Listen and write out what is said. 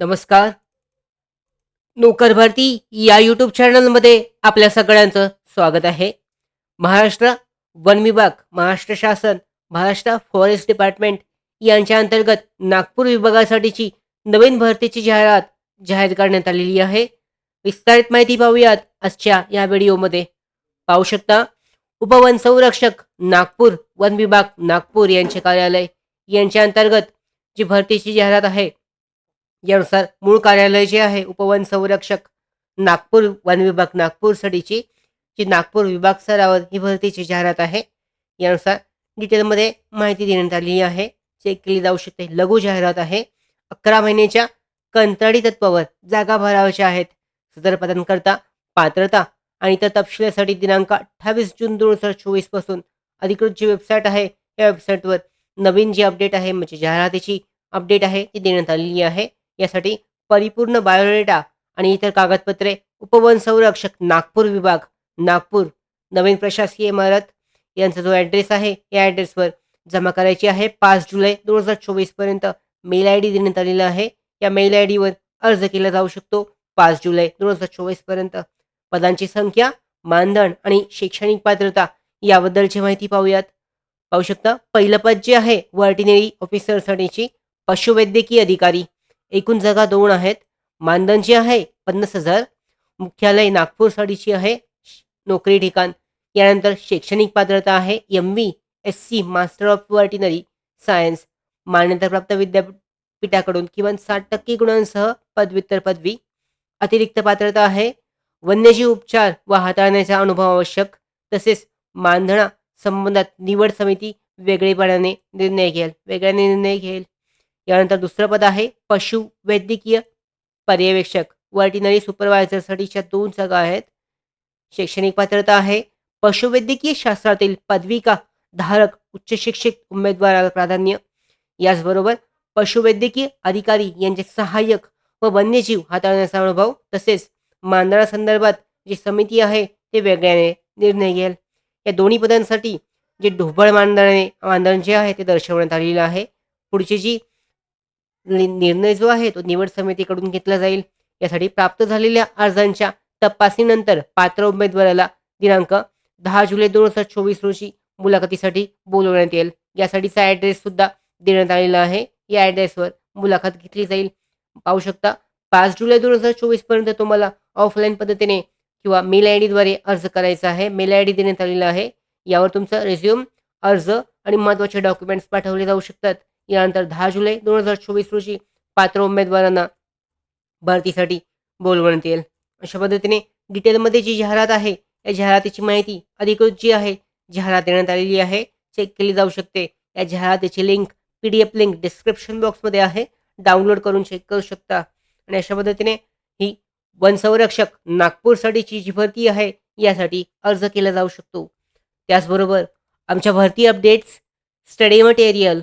नमस्कार. नोकर भरती या यूट्यूब चॅनलमध्ये आपल्या सगळ्यांचं स्वागत आहे. महाराष्ट्र वन विभाग महाराष्ट्र शासन महाराष्ट्र फॉरेस्ट डिपार्टमेंट यांच्या अंतर्गत नागपूर विभागासाठीची नवीन भरतीची जाहिरात जाहीर करण्यात आलेली आहे. विस्तारित माहिती पाहूयात आजच्या या व्हिडिओमध्ये. पाहू शकता उपवन संरक्षक नागपूर वन विभाग नागपूर यांचे कार्यालय यांच्या अंतर्गत जी भरतीची जाहिरात आहे यानुसार मूळ कार्यालय जे आहे उपवन संरक्षक नागपूर वन विभाग नागपूरसाठीची जी नागपूर विभाग स्तरावर ही भरतीची जाहिरात आहे. यानुसार डिटेलमध्ये माहिती देण्यात आलेली आहे. चेक केली जाऊ शकते लघु जाहिरात आहे. अकरा महिन्याच्या कंत्राटी तत्वावर जागा भरावायच्या आहेत. सदर पदांकरता पात्रता आणि इतर तपशिलासाठी दिनांक अठ्ठावीस जून दोन हजार चोवीसपासून अधिकृत जी वेबसाईट आहे या वेबसाईटवर नवीन जी अपडेट आहे म्हणजे जाहिरातीची अपडेट आहे ती देण्यात आलेली आहे. यासाठी परिपूर्ण बायोडेटा आणि इतर कागदपत्रे उपवन संरक्षक नागपूर विभाग नागपूर नवीन प्रशासकीय इमारत यांचा जो ॲड्रेस आहे या ॲड्रेसवर जमा करायची आहे. पाच जुलै दोन हजार चोवीसपर्यंत मेल आय डी देण्यात आलेला आहे. या मेल आय डीवर अर्ज केला जाऊ शकतो. पाच जुलै दोन हजार चोवीसपर्यंत पदांची संख्या मानधन आणि शैक्षणिक पात्रता याबद्दलची माहिती पाहूयात. पाहू शकता पहिलं पद जे आहे वर्टिनरी ऑफिसरसाठीची पशुवैद्यकीय अधिकारी. एकूण जागा दोन आहेत. मानधन आहे पन्नास हजार. मुख्यालय नागपूरसाठीची आहे. नोकरी ठिकाण. यानंतर शैक्षणिक पात्रता आहे. M V S C master of veterinary science मान्यताप्राप्त विद्यापीठाकडून किमान साठ टक्के गुणांसह पदव्युत्तर पदवी. अतिरिक्त पात्रता आहे. वन्यजीव उपचार व हाताळण्याचा अनुभव आवश्यक. तसेच मानधना संबंधात निवड समिती वेगळेपणाने निर्णय घेईल. वेगळ्याने निर्णय घेईल. यानंतर दुसरं पद आहे पशु वैद्यकीय पर्यवेक्षक. वर्टिनरी सुपरवायझरसाठीच्या दोन जागा आहेत. शैक्षणिक पात्रता आहे. पशुवैद्यकीय शास्त्रातील पदविका धारक उच्च शिक्षित उमेदवाराला प्राधान्य. याचबरोबर पशुवैद्यकीय अधिकारी यांचे सहाय्यक व वन्यजीव हाताळण्याचा अनुभव तसेच मानधनासंदर्भात जी समिती आहे ते वेगळ्याने निर्णय घेईल. या दोन्ही पदांसाठी जे ढोबळ मानधनाने मानधन जे आहे ते दर्शवण्यात आलेलं आहे. पुढची जी नि- निर्णय जो आहे तो निवड समितीकडून घेतला जाईल. यासाठी प्राप्त झालेल्या अर्जांच्या तपासणीनंतर पात्र उमेदवाराला दिनांक दहा जुलै दोन हजार चोवीस रोजी मुलाखतीसाठी बोलवण्यात येईल. यासाठीचा ॲड्रेस सुद्धा देण्यात आलेला आहे. या ॲड्रेसवर मुलाखत घेतली जाईल. पाहू शकता पाच जुलै दोन हजार चोवीसपर्यंत तुम्हाला ऑफलाईन पद्धतीने किंवा मेल आय डीद्वारे अर्ज करायचा आहे. मेल आय डी देण्यात आलेला आहे. यावर तुमचं रेझ्युम अर्ज आणि महत्त्वाचे डॉक्युमेंट्स पाठवले जाऊ शकतात. यानंतर दहा जुलै दोन हजार चोवीस रोजी पात्र उमेदवारांना भरतीसाठी बोलवण्यात येईल. अशा पद्धतीने डिटेलमध्ये जी जाहिरात आहे या जाहिरातीची माहिती अधिकृत जी आहे जाहिरात देण्यात आलेली आहे चेक केली जाऊ शकते. या जाहिरातीची link P D F link description बॉक्समध्ये आहे. डाउनलोड करून चेक करू शकता. आणि अशा पद्धतीने ही वन संरक्षक नागपूरसाठीची जी भरती आहे यासाठी अर्ज केला जाऊ शकतो. त्याचबरोबर आमच्या भरती updates study material